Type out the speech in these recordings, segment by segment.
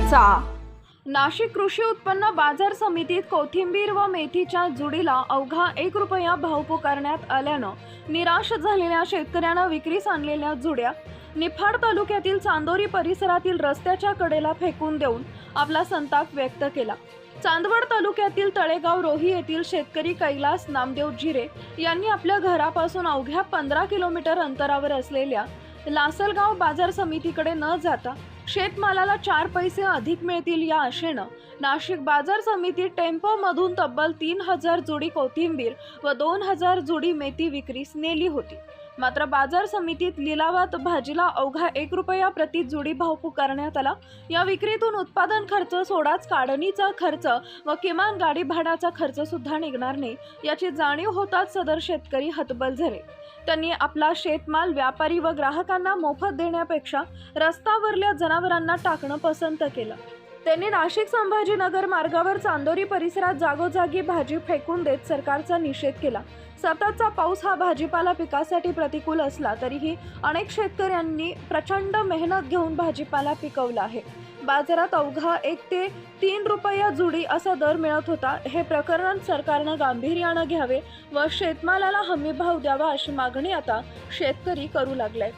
चर्चा नाशिक कृषी उत्पन्न बाजार समितीत कोथिंबीर व मेथीच्या जुडीला अवघा एक रुपया भाव पुकारण्यात आल्यानं निराश झालेल्या शेतकऱ्यांना विक्रीस आणलेल्या जुड्या निफाड तालुक्यातील चांदोरी परिसरातील रस्त्याच्या कडेला फेकून देऊन आपला संताप व्यक्त केला. चांदवड तालुक्यातील तळेगाव रोही येथील शेतकरी कैलास नामदेव जिरे यांनी आपल्या घरापासून अवघ्या पंधरा किलोमीटर अंतरावर असलेल्या लासलगाव बाजार समितीकडे न जाता शेतमालाला चार पैसे अधिक मिळतील या आशेनं नाशिक बाजार समितीत टेम्पोमधून तब्बल तीन हजार जुडी कोथिंबीर व दोन हजार जुडी मेथी विक्रीस नेली होती. मात्र बाजार समितीत लिलावात भाजीला अवघा एक रुपया प्रति जुडी भाव पुकारण्यात आला. या विक्रीतून उत्पादन खर्च सोडाच काढणीचा खर्च व किमान गाडी भाड्याचा खर्च सुद्धा निघणार नाही याची जाणीव होताच सदर शेतकरी हतबल झाले. त्यांनी आपला शेतमाल व्यापारी व ग्राहकांना मोफत देण्यापेक्षा रस्तावरल्या जना जनावरांना टाकणं पसंत केलं. त्यांनी नाशिक संभाजीनगर मार्गावर चांदोरी परिसरात जागोजागी भाजी फेकून देत सरकारचा निषेध केला. सततचा पाऊस हा भाजीपाला पिकासाठी प्रतिकूल असला तरीही अनेक शेतकऱ्यांनी प्रचंड मेहनत घेऊन भाजीपाला पिकवला आहे. बाजारात अवघा एक ते तीन रुपया जुडी असा दर मिळत होता. हे प्रकरण सरकारनं गांभीर्यानं घ्यावे व शेतमालाला हमीभाव द्यावा अशी मागणी आता शेतकरी करू लागलाय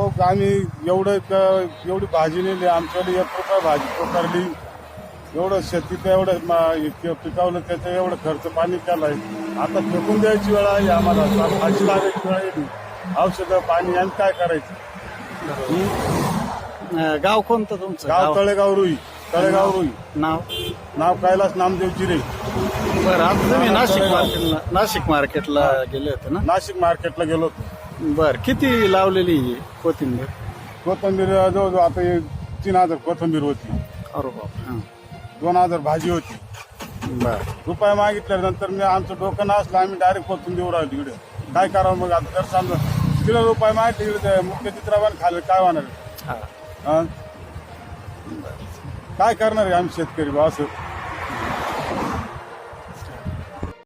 अहो आम्ही एवढं क- एवढी भाजी नेली आमच्याकडे एक रुपया भाजी पकडली एवढं शेतीत एवढं मा- इतकं पिकवलं त्याचं एवढं खर्च पाणी केलाय आता फेकून द्यायची वेळ आहे आम्हाला आता भाजी लागायची वेळ येईल औषधं पाणी आणि काय करायचं? अं, गाव कोणतं तुमचं? गाव तळेगाव रुई तळेगाव रुई. नाव? नाव कैलास नामदेव जिरे. बरं आता तुम्ही नाशिक मार्केटला नाशिक मार्केटला गेले होते ना? नाशिक मार्केटला गेलो होतो. बर किती लावलेली ही कोथिंबीर? कोथंबीर जवळजवळ आता हे तीन हजार कोथंबीर होती. अरे बाप. दोन हजार भाजी होती. बर. रुपये मागितल्यानंतर मी आमचं डोकं नसलं आम्ही डायरेक्ट कोथून देऊ राहिलो तिकडे काय करावं मग आता जर समजा किलो रुपये मागितले तिकडे मुख्य चित्राबान खाल्लं काय होणार? हं? काय करणार आहे आम्ही शेतकरी बा असं?